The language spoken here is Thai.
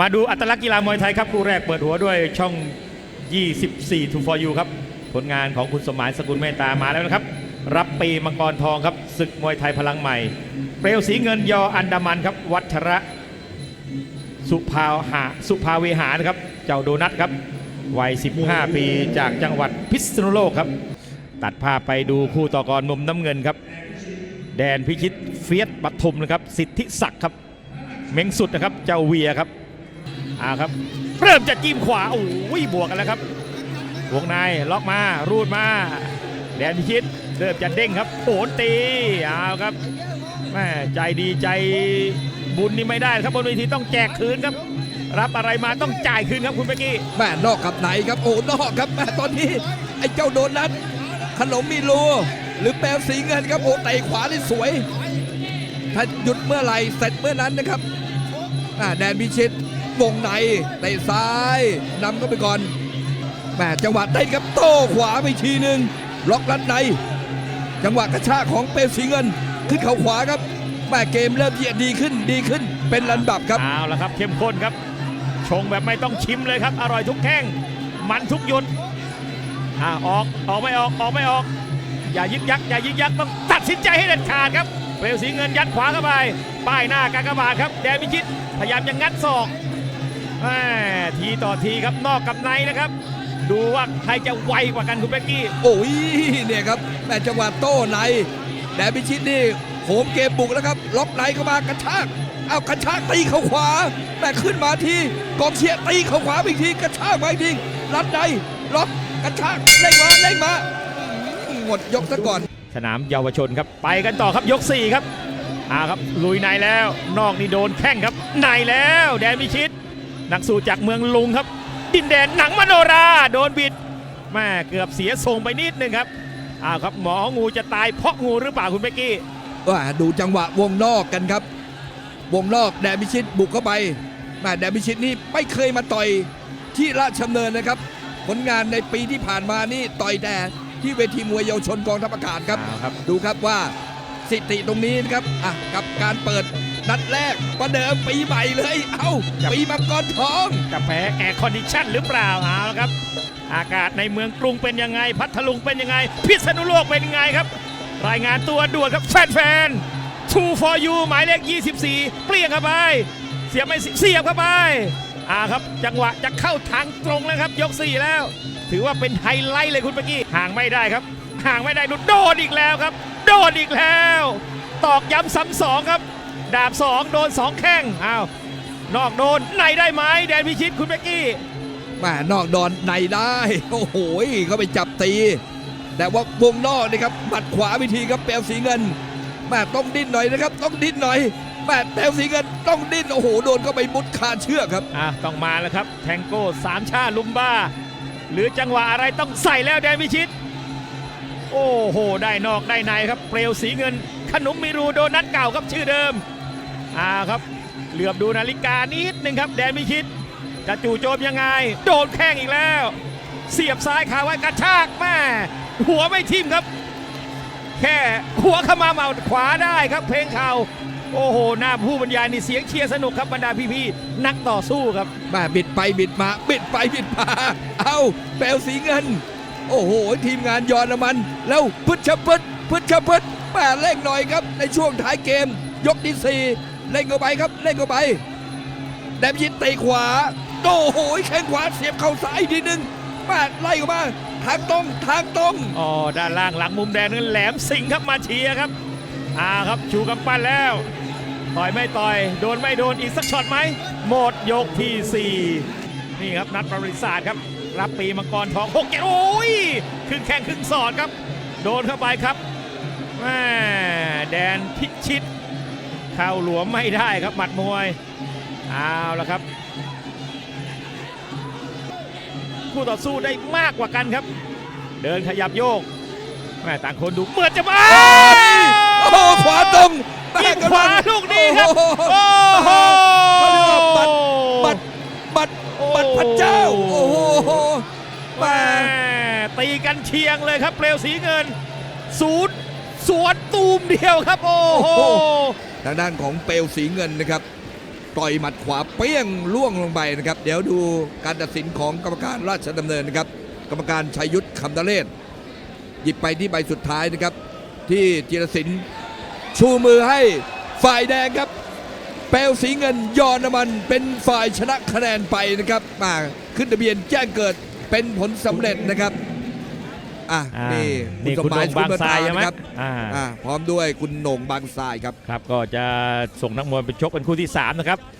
มาดูอัตลักษณ์กีฬามวยไทยครับคู่แรกเปิดหัวด้วยช่อง 24 to for you ครับ ผลงานของคุณสมหมายสกุลเมตตามาแล้วนะครับ รับปีมังกรทองครับศึกมวยไทยพลังใหม่ เปลวสีเงินยออันดามันครับ วัชระสุภาหาสุภาเวหานะครับ เจ้าโดนัทครับวัย 15 ปีจากจังหวัดพิษณุโลกครับ ตัดภาพไปดูคู่ต่อกรมุมน้ำเงินครับ แดนพิชิตเฟียสปทุมนะครับ สิทธิศักดิ์ครับ เม้งสุดนะครับเจ้าเวียครับ อาครับ เริ่มจะจิ้มขวาโอ้ยบวกกันแล้วครับ วงในล็อกมารูดมาแดนพิชิตเริ่มจะเด้งครับโผนตีเอาครับแม่ใจดีใจบุญนี่ไม่ได้ครับบนเวทีต้องแจกคืนครับ รับอะไรมาต้องจ่ายคืนครับคุณเป๊กกี้แม่นอกกับไหนครับโอ้นอกครับแม่ตอนนี้ไอ้เจ้าโดนัทขนมมีรูหรือแปลวสีเงินครับโอ้เตะขวานี่สวย ถ้าหยุดเมื่อไหร่เสร็จเมื่อนั้นนะครับอ่าแดนพิชิต วงในเตะซ้ายนำก็ไปก่อนแม่จังหวะเต้นครับโต้ขวาไปทีหนึ่งล็อกลัดใน จังหวะกระชากของเปลวสีเงิน ขึ้นเข่าขวาครับแม่เกมเริ่มที่จะดีขึ้นดีขึ้นเป็นลำดับครับเอาละครับเข้มข้นครับชงแบบไม่ต้องชิมเลยครับอร่อยทุกแข้งมันทุกยุดอ่าออกออกไม่ออกออกไม่ออก อย่ายึกยักอย่ายึกยักต้องตัดสินใจให้เด็ดขาดครับเปลวสีเงินยัดขวาเข้าไปป้ายหน้ากากบาทครับแดนพิชิตพยายามจะงัดศอก ทีต่อทีครับนอกกับในนะครับ ดูว่าใครจะไวกว่ากันคุณเป๊กกี้ โอ้ยเนี่ยครับแม่จังหวะโต้ในแดนพิชิตนี่โหมเกมบุกแล้วครับ ล็อกในเข้ามากระชากเอากระชากตีเข้าขวา แต่ขึ้นมาทีกองเชียร์ตีเข้าขวาอีกทีกระชากมาอีกทีรัดในล็อกกระชากเล่งมาเล่งมาอืมหมดยกซะก่อน สนามเยาวชนครับ ไปกันต่อครับยก 4 ครับอาครับลุยในแล้ว นอกนี่โดนแข้งครับในแล้ว แดนพิชิต นักสู้จากเมืองลุงครับ ดินแดนหนังมโนราโดนบิดแม่เกือบเสียทรงไปนิดนึงครับอ้าวครับหมองูจะตายเพราะงูหรือเปล่าคุณเบกกี้ว่าดูจังหวะวงนอกกันครับ วงนอกแดนพิชิตบุกเข้าไปแม่แดนพิชิตนี่ไม่เคยมาต่อยที่ราชดำเนินนะครับ ผลงานในปีที่ผ่านมานี่ต่อยแต่ที่เวทีมวยเยาวชนกองทัพอากาศครับเอาครับดูครับว่าสิติตรงนี้นะครับอะกับการเปิด นัดแรกประเดิมปีใหม่เลย เอ้า ปีมังกรทองจะแพ้แอร์คอนดิชันหรือเปล่าเอาละครับ อากาศในเมืองกรุงเป็นยังไง พัทลุงเป็นยังไง พิษณุโลกเป็นยังไงครับ รายงานตัวด่วนครับแฟนแฟนๆ True for you หมายเลข 24 เปลี่ยงเข้าไป เสียบไม่เสียบเข้าไปอ่าครับจังหวะจะเข้าทางตรงแล้วครับ ยก 4 แล้ว ถือว่าเป็นไฮไลท์เลยคุณเมื่อกี้ห่างไม่ได้ครับ ห่างไม่ได้ดูโดนอีกแล้วครับ โดนอีกแล้ว ตอกย้ำซ้ำสองครับ ดาบ2โดน2แข้งอ้าวนอกโดนในได้ไหมแดนพิชิตคุณเบกกี้แม่นอกดอนในได้ โอ้โหเขาไปจับตี แต่ว่าวงนอกนี่ครับหมัดขวาวิธีครับแปลวสีเงินแม่ต้องดิ้นหน่อยนะครับ ต้องดิ้นหน่อยแม่แปลวสีเงินต้องดิ้นโอ้โหโดนเข้าไปมุดคาเชือกครับอะต้องมาแล้วครับแทงโก้สามชาลุมบ้า หรือจังหวะอะไรต้องใส่แล้วแดนพิชิตโอ้โห ได้นอกได้ในครับ เปลวสีเงิน ขนมมิรูโดนัทเก่าครับชื่อเดิม อ่าครับ เหลือบดูนาฬิกานิดหนึ่งครับ แดนพิชิตจะจู่โจมยังไง โดนแข้งอีกแล้ว เสียบซ้ายขาไว้กระชากแม่หัวไม่ทิ่มครับ แค่หัวเข้ามาเมาขวาได้ครับเพลงเข่าโอ้โห หน้าผู้บรรยายนี่เสียงเชียร์สนุกครับบรรดาพี่ๆนักต่อสู้ครับแม่บิดไปบิดมา บิดไปบิดมา เอาแปลวสีเงิน โอ้โห ทีมงานยอนน้ำมัน แล้วพึดชพึดพึดชพึดแม่เร่งหน่อยครับในช่วงท้ายเกม ยกที่สี่ เร่งเข้าไปครับเร่งเข้าไปแดมยินเตะขวาโอ้โหแข้งขวาเสียบเข่าซ้ายทีหนึงแม่ไล่เข้ามาทางตรงทางตรงอ๋อด้านล่างหลังมุมแดงนั้นแหลมสิงครับมาเชียร์ครับอ่าครับชูกำปั้นแล้วต่อยไม่ต่อย โดนไม่โดนอีกสักช็อตไหมหมดยกที่ 4 นี่ครับนัดประวัติศาสตร์ครับ รับปีมังกรทองหกเจ็ดโอ้ยครึ่งแข้งครึ่งสอดครับ โดนเข้าไปครับแม่แดนพิชิต เข้าหลวมไม่ได้ครับหมัดมวยเอาละครับ คู่ต่อสู้ได้มากกว่ากันครับ เดินขยับโยกแม่ต่างคนดูเหมือนจะมาโอ้โหขวาตรงแม่ยิงกำขวาลูกนี้ครับ โอ้โหโอ้โหเขาเรียกว่าบัตรบัตรบัตรบัตรพระเจ้า โอ้โหแม่แม่ตีกันเชียงเลยครับเปลวสีเงิน ศูนย์สวนตูมเดียวครับ โอ้โห ทางด้านของเปลวสีเงินนะครับต่อยหมัดขวาเปี้ยงล่วงลงไปนะครับ เดี๋ยวดูการตัดสินของกรรมการราชดำเนินนะครับ กรรมการชัยยุทธคำตะเลศหยิบไปที่ใบสุดท้ายนะครับ ที่จิรศิลป์ชูมือให้ฝ่ายแดงครับ เปลวสีเงินยอนน้ำมันเป็นฝ่ายชนะคะแนนไปนะครับมาขึ้นทะเบียนแจ้งเกิดเป็นผลสำเร็จนะครับ อะอ่านี่นี่คุณสมหมายโหน่งบางทรายใช่ไหมนะครับอ่าอ่าพร้อมด้วยคุณโหน่งบางทรายครับครับก็จะส่งนักมวยไปชกเป็นคู่ที่ 3 นะครับ